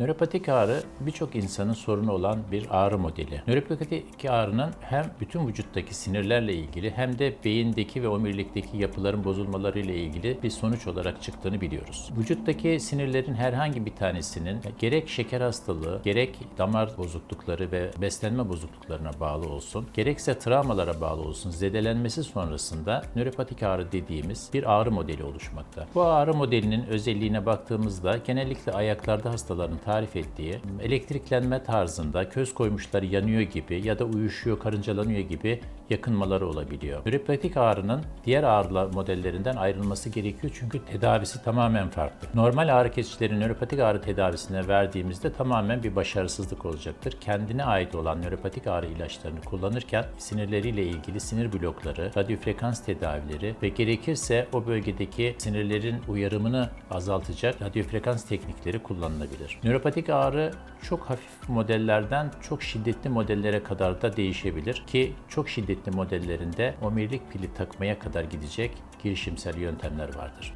Nöropatik ağrı birçok insanın sorunu olan bir ağrı modeli. Nöropatik ağrının hem bütün vücuttaki sinirlerle ilgili hem de beyindeki ve omurilikteki yapıların bozulmaları ile ilgili bir sonuç olarak çıktığını biliyoruz. Vücuttaki sinirlerin herhangi bir tanesinin gerek şeker hastalığı, gerek damar bozuklukları ve beslenme bozukluklarına bağlı olsun, gerekse travmalara bağlı olsun zedelenmesi sonrasında nöropatik ağrı dediğimiz bir ağrı modeli oluşmakta. Bu ağrı modelinin özelliğine baktığımızda genellikle ayaklarda hastaların tarif ettiği elektriklenme tarzında köz koymuşları yanıyor gibi ya da uyuşuyor, karıncalanıyor gibi yakınmaları olabiliyor. Nöropatik ağrının diğer ağrılar modellerinden ayrılması gerekiyor çünkü tedavisi tamamen farklı. Normal ağrı kesicileri nöropatik ağrı tedavisine verdiğimizde tamamen bir başarısızlık olacaktır. Kendine ait olan nöropatik ağrı ilaçlarını kullanırken sinirleriyle ilgili sinir blokları, radyofrekans tedavileri ve gerekirse o bölgedeki sinirlerin uyarımını azaltacak radyofrekans teknikleri kullanılabilir. Nöropatik ağrı çok hafif modellerden çok şiddetli modellere kadar da değişebilir ki çok şiddetli modellerinde omurilik pili takmaya kadar gidecek girişimsel yöntemler vardır.